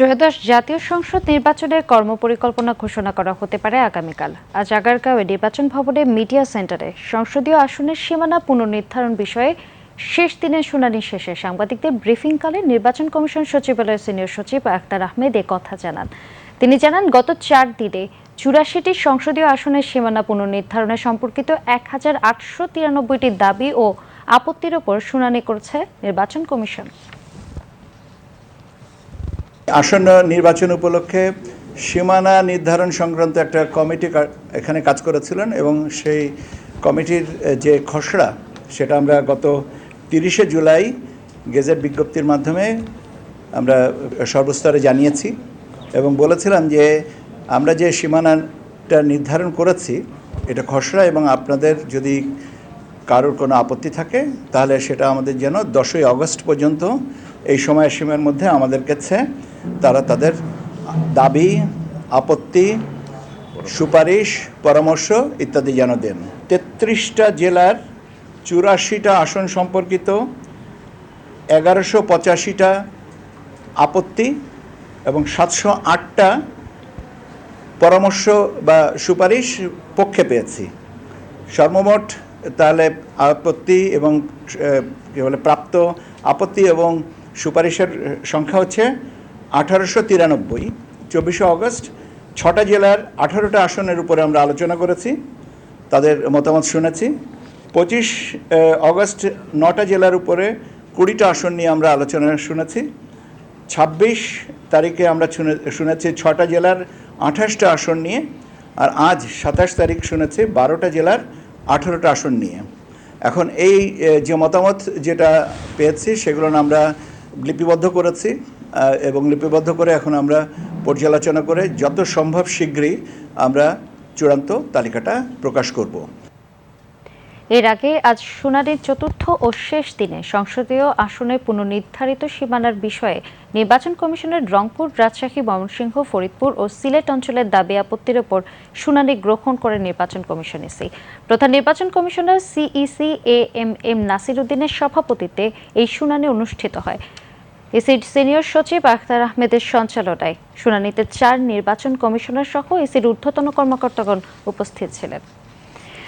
ত্রয়োদশ জাতীয় সংসদ নির্বাচনের কর্মপরিকল্পনা ঘোষণা করা হতে পারে আগামীকাল। আজ আগারগাঁওয়ে নির্বাচন ভবনে মিডিয়া সেন্টারে সংসদীয় আসনের সীমানা পুনর্নির্ধারণ বিষয়ে শেষ দিনের শুনানি শেষে সাংবাদিকদের ব্রিফিংকালে নির্বাচন কমিশন সচিবালয়ের সিনিয়র সচিব আখতার আহমেদ এ কথা জানান। তিনি জানান, গত চার দিনে চুরাশিটি সংসদীয় আসনের সীমানা পুনর্নির্ধারণে সম্পর্কিত এক হাজার আটশো তিরানব্বইটি দাবি ও আপত্তির ওপর শুনানি করেছে নির্বাচন কমিশন। আসন্ন নির্বাচন উপলক্ষে সীমানা নির্ধারণ সংক্রান্ত একটা কমিটি এখানে কাজ করেছিলেন এবং সেই কমিটির যে খসড়া, সেটা আমরা গত তিরিশে জুলাই গেজেট বিজ্ঞপ্তির মাধ্যমে আমরা সর্বস্তরে জানিয়েছি এবং বলেছিলাম যে আমরা যে সীমানাটা নির্ধারণ করেছি, এটা খসড়া এবং আপনাদের যদি কারোর কোনো আপত্তি থাকে, তাহলে সেটা আমাদের যেন দশই আগস্ট পর্যন্ত এই সময়সীমার মধ্যে আমাদের কাছে তারা তাদের দাবি, আপত্তি, সুপারিশ, পরামর্শ ইত্যাদি যেন দেন। তেত্রিশটা জেলার চুরাশিটা আসন সম্পর্কিত, এগারোশো পঁচাশিটা আপত্তি এবং সাতশো আটটা পরামর্শ বা সুপারিশ পক্ষে পেয়েছি। সর্বমোট তাহলে আপত্তি এবং কী বলে, প্রাপ্ত আপত্তি এবং সুপারিশের সংখ্যা হচ্ছে আঠারোশো তিরানব্বই। চব্বিশে অগস্ট, ছটা জেলার আঠারোটা আসনের উপরে আমরা আলোচনা করেছি, তাদের মতামত শুনেছি। পঁচিশ অগস্ট, নটা জেলার উপরে কুড়িটা আসন নিয়ে আমরা আলোচনা শুনেছি। ছাব্বিশ তারিখে আমরা শুনে- শুনেছি ছটা জেলার আঠাশটা আসন নিয়ে, আর আজ সাতাশ তারিখ শুনেছি বারোটা জেলার আঠেরোটা আসন নিয়ে। এখন এই যে মতামত যেটা পেয়েছি, সেগুলো আমরা লিপিবদ্ধ করেছি এবং লিপিবদ্ধ করে এখন আমরা পর্যালোচনা করে যত সম্ভব শীঘ্রই আমরা চূড়ান্ত তালিকাটা প্রকাশ করব। এর আগে আজ শুনানির চতুর্থ ও শেষ দিনে সংসদীয় আসনে পুনর্নির্ধারিত সীমানার বিষয়ে নির্বাচন কমিশনের রংপুর রাজশাহী, ময়মনসিংহ, ফরিদপুর ও সিলেট অঞ্চলের দাবি আপত্তির ওপর শুনানি গ্রহণ করে নির্বাচন কমিশন ইসি প্রধান নির্বাচন commissioner CEC A M M Nasir উদ্দিনের সভাপতিত্বে এই শুনানি অনুষ্ঠিত হয়। ইসির সিনিয়র সচিব আখতার আহমেদের সঞ্চালনায় শুনানিতে চার নির্বাচন কমিশনার সহ ইসির ঊর্ধ্বতন কর্মকর্তাগণ উপস্থিত ছিলেন।